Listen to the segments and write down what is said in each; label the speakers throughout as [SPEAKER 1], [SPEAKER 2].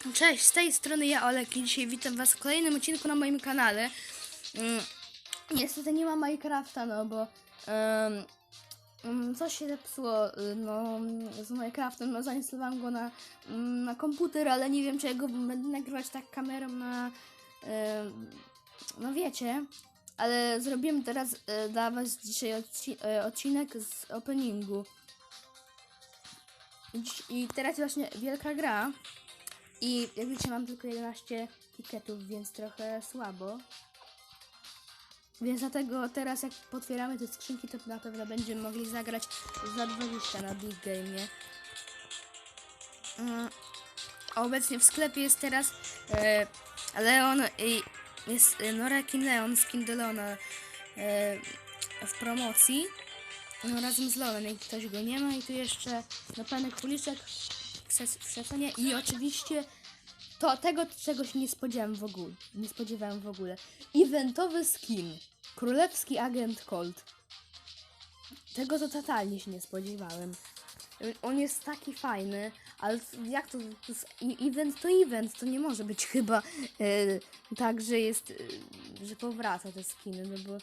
[SPEAKER 1] Cześć, z tej strony ja Olek i dzisiaj witam was w kolejnym odcinku na moim kanale. Mm, niestety nie ma Minecrafta, no bo mm, coś się zepsuło y, no, z Minecraftem, no zainstalowałam go na, mm, na komputer, ale nie wiem czy ja go będę nagrywać tak kamerą na, em, no wiecie, ale zrobiłem teraz e, dla was dzisiaj odci e, odcinek z openingu. I teraz właśnie wielka gra. I jak widzicie mam tylko 11 tiketów, więc trochę słabo. Więc dlatego teraz jak potwieramy te skrzynki, to na pewno będziemy mogli zagrać za 20 na Big Game. Mm, a obecnie w sklepie jest teraz e, Leon i jest e, Norekin Leon, skin do Leona e, w promocji. No, razem z Leonem, jak ktoś go nie ma. I tu jeszcze no, pełny kuliczek w w sezonie. I oczywiście to tego, czego się nie spodziewałem w ogóle. Nie spodziewałem w ogóle. Eventowy skin. Królewski agent Colt. Tego to totalnie się nie spodziewałem. On jest taki fajny, ale jak to, to event to event, to nie może być chyba e, tak, że jest, e, że powraca te skiny, no bo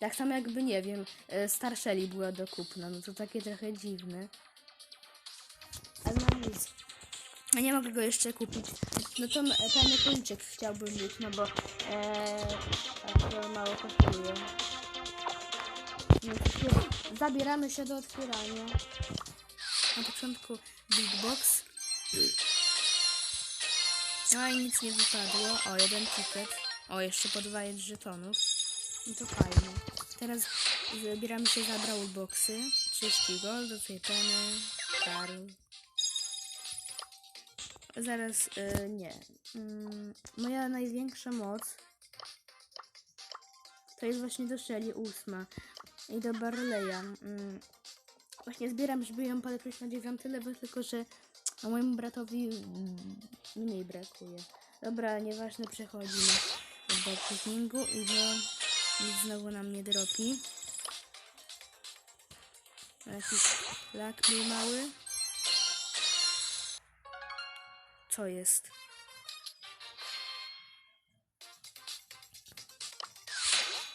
[SPEAKER 1] tak samo jakby, nie wiem, e, Star Shelly była do kupna, no to takie trochę dziwne. Ale no nic. Ja nie mogę go jeszcze kupić. No to e, ten policzek chciałbym mieć, no bo e, to mało kosztuje. No zabieramy się do otwierania. Na początku Big Box. No i nic nie wypadło. O, jeden ticket. O, jeszcze po dwa żetonów. No to fajnie. Teraz zabieramy się za Brawl Boxy. 30 gold, do tej peny, Karl. Zaraz, y, nie. Mm, moja największa moc to jest właśnie do Shelly ósma i do Barleya. Mm, właśnie zbieram, żeby ją polepszyć na dziewiąty level, tylko że a mojemu bratowi mm, mniej brakuje. Dobra, nieważne, przechodzimy do openingu i do nic znowu nam nie dropi. Jakiś lak mały. Co jest?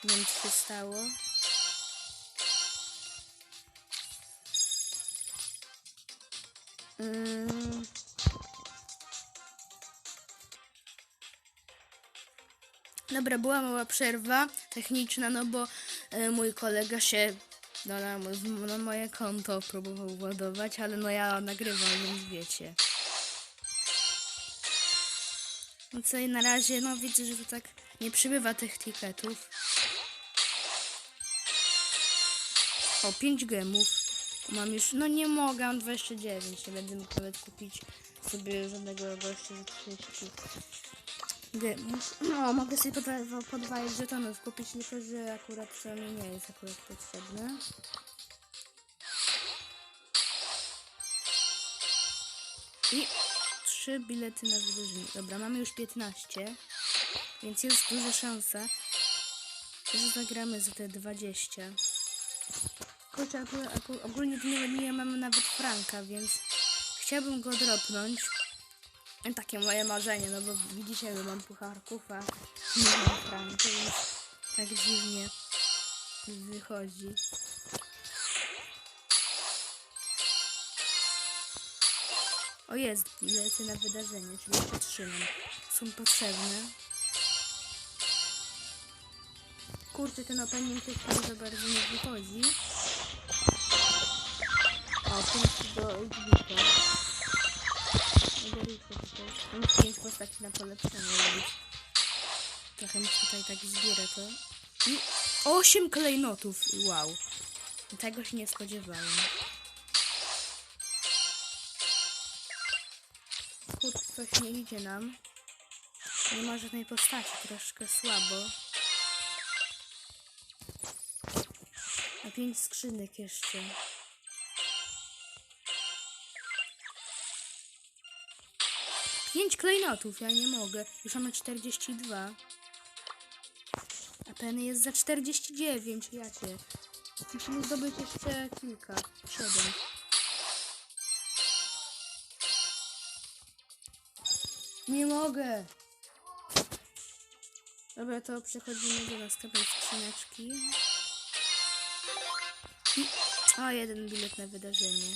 [SPEAKER 1] Nie wiem, co się stało. Mm. Dobra, była mała przerwa techniczna, no bo e, mój kolega się no, na, na moje konto próbował władować, ale no ja nagrywam, więc wiecie. No co i na razie, no widzę, że tu tak nie przybywa tych tiketów. O, 5 gemów. Mam już, no nie mogę, mam 29, nie będę mógł nawet kupić sobie żadnego gościa za 30 gemów. No, mogę sobie podwa- podwajać żetonów kupić, tylko że akurat to nie jest akurat potrzebne. I trzy bilety na wydarzenie. Dobra, mamy już 15, więc jest duża szansa, że zagramy za te 20. Kurczę, ogólnie nie, nie mamy nawet franka, więc chciałbym go dropnąć. Takie moje marzenie, no bo widzicie, że mam pucharków, a nie mam franka, więc tak dziwnie wychodzi. O jest, bilety na wydarzenie, czyli jeszcze trzy nam są potrzebne. Kurczę, ten opening też tam za bardzo nie wychodzi. O, punkt do Elżbika. Egeryka tutaj. Mam pięć postaci na polepszenie robić. Trochę mi tutaj tak zbiera to. I osiem klejnotów. Wow. Tego się nie spodziewałem. Coś nie idzie nam. Nie ma żadnej postaci, troszkę słabo. A pięć skrzynek jeszcze. Pięć klejnotów, ja nie mogę. Już mamy 42. A ten jest za 49, ja cię. Musimy zdobyć jeszcze kilka. Siedem. Nie mogę. Dobra, to przechodzimy do następnej skrzyneczki. O, jeden bilet na wydarzenie.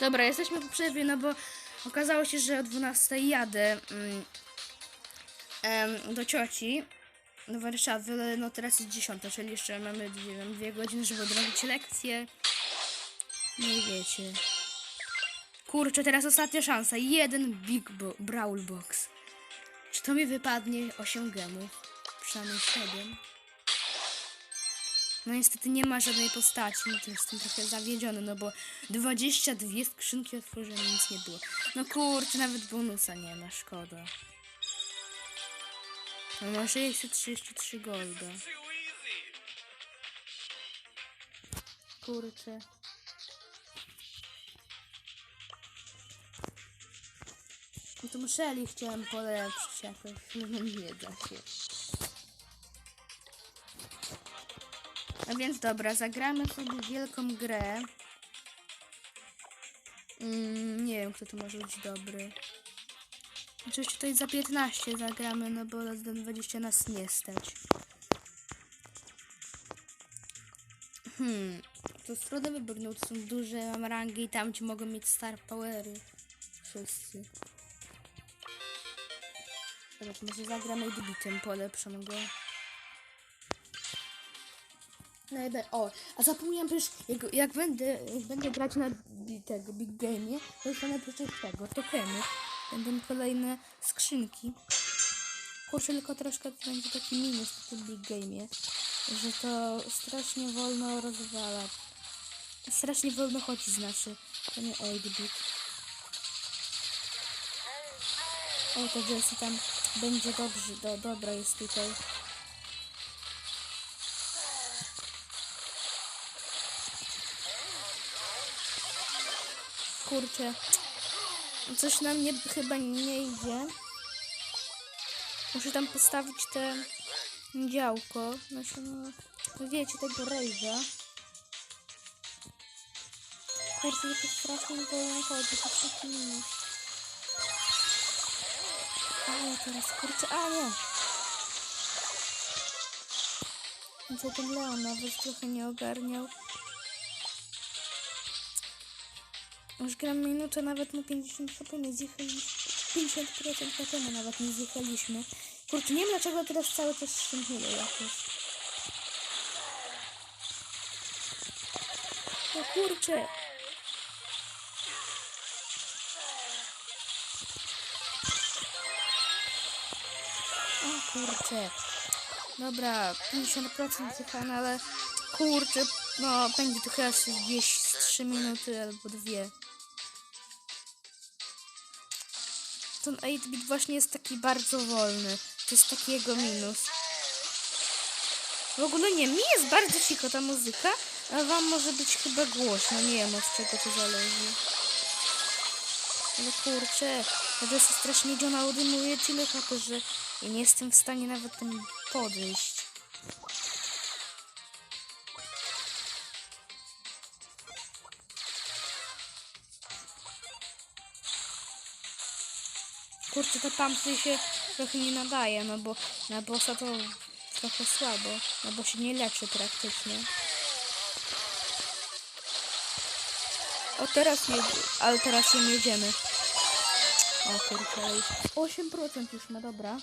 [SPEAKER 1] Dobra, jesteśmy po przerwie, no bo okazało się, że o 12 jadę mm, em, do cioci do Warszawy, ale no teraz jest 10, czyli jeszcze mamy nie wiem, dwie godziny, żeby odrobić lekcję. No i wiecie. Kurczę, teraz ostatnia szansa. Jeden Big bo Brawl Box. Czy to mi wypadnie 8 gemów? Przynajmniej 7. No niestety nie ma żadnej postaci, no to jestem trochę zawiedziony, no bo 22 skrzynki otworzyłem, nic nie było. No kurczę, nawet bonusa nie ma, szkoda. No ma 633 golda. Kurczę. No to musieli chciałem polepszyć jakoś, nie da się. A więc dobra, zagramy sobie wielką grę. Mm, nie wiem, kto tu może być dobry. Oczywiście tutaj za 15 zagramy, no bo za 20 nas nie stać. Hmm, to jest trudny wybór, no to są duże, mam rangi i tam ci mogą mieć star powery. Wszyscy. To może zagramy Edbitem, polepszam go. No i be- o, a zapomniałam przecież, jak, jak, będę, będę grać na tego Big Game'ie, to dostanę przecież tego, tokeny. Będą kolejne skrzynki. Kurczę, tylko troszkę to będzie taki minus w tym Big Game'ie, że to strasznie wolno rozwala. Strasznie wolno chodzi, znaczy, to nie 8-bit. O, to Jessie tam będzie dobrze, do, dobra jest tutaj. Kurczę, coś nam nie, chyba nie idzie. Muszę tam postawić te działko. Znaczy, no, wiecie, tego rejza. Kurczę, to strasznie wolno chodzi, to jest taki minus. Ale teraz, kurczę, a nie! Co ten Leon nawet trochę nie ogarniał. Już gram minutę, nawet mu 50 HP nie zjechaliśmy. 50% HP nawet nie zjechaliśmy. Kurczę, nie wiem dlaczego teraz cały czas szymchuje jakoś. No kurczę. Kurczę. Dobra, 50% zjechane, ale kurczę, no będzie to chyba gdzieś z 3 minuty albo dwie. Ten 8-bit właśnie jest taki bardzo wolny. To jest taki jego minus. W ogóle nie, mi jest bardzo cicho ta muzyka, a wam może być chyba głośno. Nie wiem od czego to zależy. Ale kurczę, to jest strasznie dziona odejmuje tyle HP, że ja nie jestem w stanie nawet tam podejść. Kurczę, to tamty się trochę nie nadaje, no bo na bossa to trochę słabo, no bo się nie leczy praktycznie. O, teraz jedzie, ale teraz ją jedziemy. O kurczę, ale 8% już ma, dobra.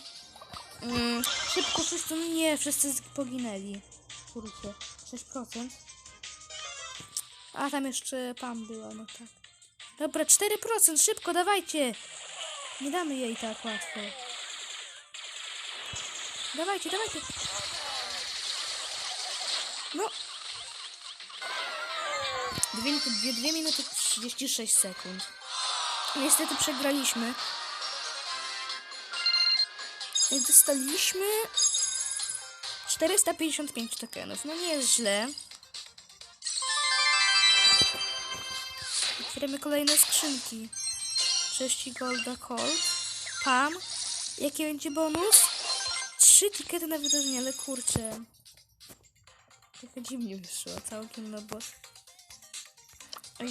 [SPEAKER 1] Mm, szybko wszyscy, no nie, wszyscy poginęli. Kurczę, 6%. A tam jeszcze Pam była, no tak. Dobra, 4%, szybko, dawajcie! Nie damy jej tak łatwo. Dawajcie, dawajcie. No. 2 minuty, 2 minuty 36 sekund. Niestety przegraliśmy. Dostaliśmy 455 tokenów. No nie jest źle. Otwieramy kolejne skrzynki. 6 golda cold. Pam. Jaki będzie bonus? Trzy tikety na wydarzenie, ale kurczę. Trochę dziwnie wyszło całkiem, no bo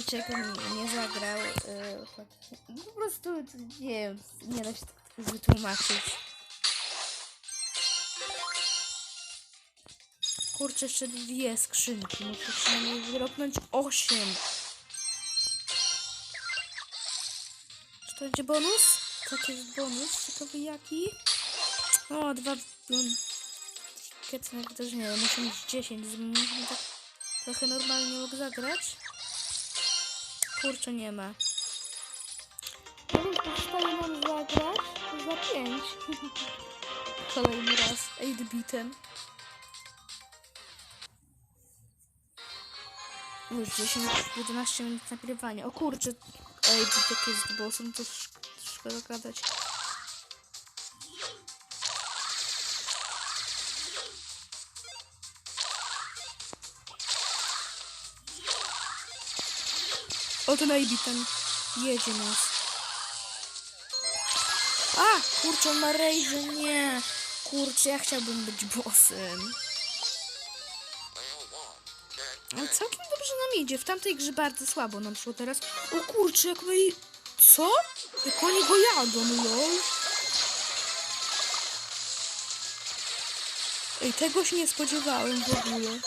[SPEAKER 1] czego nie, nie zagrał. Yy, po prostu nie wiem, nie da się tak wytłumaczyć. Kurczę, jeszcze dwie skrzynki. Muszę przynajmniej wydropnąć osiem. Czy to będzie bonus? Tak jest bonus. Ciekawy jaki? O, dwa... Kiecne nie wiem, muszę mieć 10. Mógłbym tak trochę normalnie mógł zagrać. Kurczę, nie ma. No więc zostaje nam zagrać za 5. Kolejny raz. 8-bitem. Już 10, 11 minut nagrywania. O kurczę. Ej, jak jest bossem, to sz szkoda gadać. O, ten Ejbi ten jedzie nas. A, kurczę, on ma rage, nie. Kurczę, ja chciałbym być bossem. Ale całkiem dobrze nam idzie. W tamtej grze bardzo słabo nam szło teraz. O kurczę, jak my... Co? Jak oni go jadą, lol. Ej, tego się nie spodziewałem w ogóle.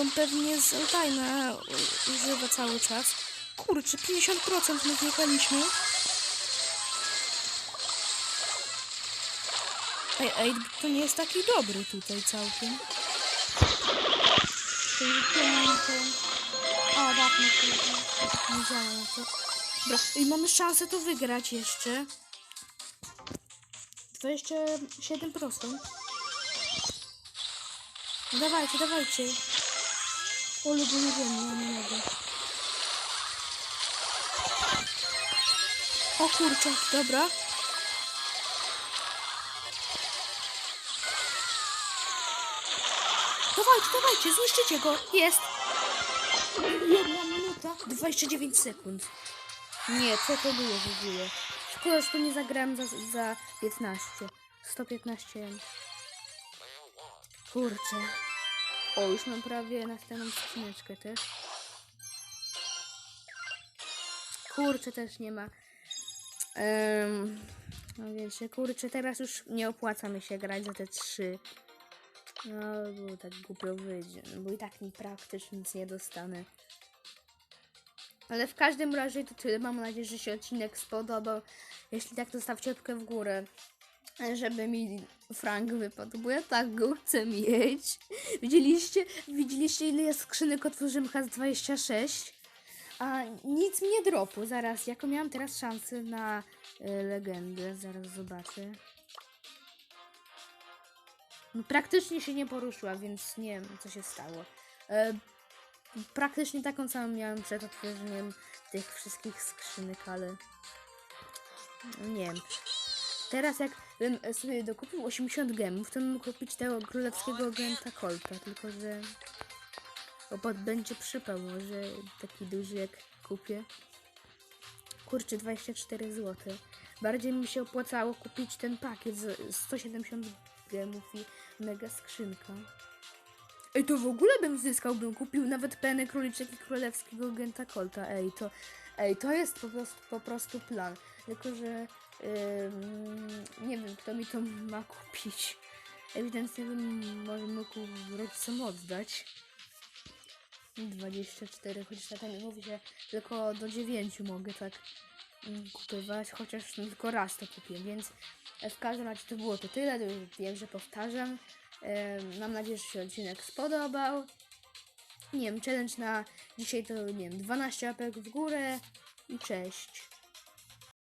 [SPEAKER 1] On pewnie z Altajna używa cały czas. Kurczę, 50% my zjechaliśmy. Ej, ej, to nie jest taki dobry tutaj całkiem. O, tak, no to nie działa na to. Dobra, i mamy szansę to wygrać jeszcze. 27%. No dawajcie, dawajcie. Ole, bo nie wiem, nie mogę. O kurczę, dobra. Dawajcie, zniszczycie go. Jest. Jedna minuta. 29 sekund. Nie, co to było w ogóle? Szkoda, że tu nie zagrałem za, za 15. 115 M. Kurczę. O, już mam prawie następną skrzyneczkę też. Kurczę, też nie ma. Um, no wiecie, kurczę, teraz już nie opłaca mi się grać za te trzy. No, bo tak głupio wyjdzie, no bo i tak mi praktycznie nic nie dostanę. Ale w każdym razie to tyle. Mam nadzieję, że się odcinek spodobał. Jeśli tak, to stawcie łapkę w górę. Żeby mi Frank wypadł, bo ja tak go chcę mieć. Widzieliście, widzieliście ile ja skrzynek otworzyłem chyba z 26? A nic mi nie dropu. Zaraz, jaką miałam teraz szansę na y, legendę? Zaraz zobaczę. Praktycznie się nie poruszyła, więc nie wiem, co się stało. E, praktycznie taką samą miałem przed otworzeniem tych wszystkich skrzynek, ale nie wiem. Teraz jak bym sobie dokupił 80 gemów, to bym kupić tego królewskiego agenta Colta, tylko że opad będzie przypał, może taki duży jak kupię. Kurczę, 24 zł. Bardziej mi się opłacało kupić ten pakiet z 170 gemów mega skrzynka. Ej, to w ogóle bym zyskał, bym kupił nawet penę króliczek i królewskiego agenta Colta. Ej, to, ej, to jest po prostu, po prostu plan. Tylko, że ym, nie wiem, kto mi to ma kupić. Ewidentnie bym może mógł rodzicom oddać. 24, chociaż tata mi mówi, że tylko do 9 mogę tak kupywać, chociaż tylko raz to kupię, więc e, w każdym razie to było to tyle, wiem, że powtarzam. Em, Mam nadzieję, że się odcinek spodobał. Nie wiem, challenge na dzisiaj to nie wiem, 12 łapek w górę i cześć.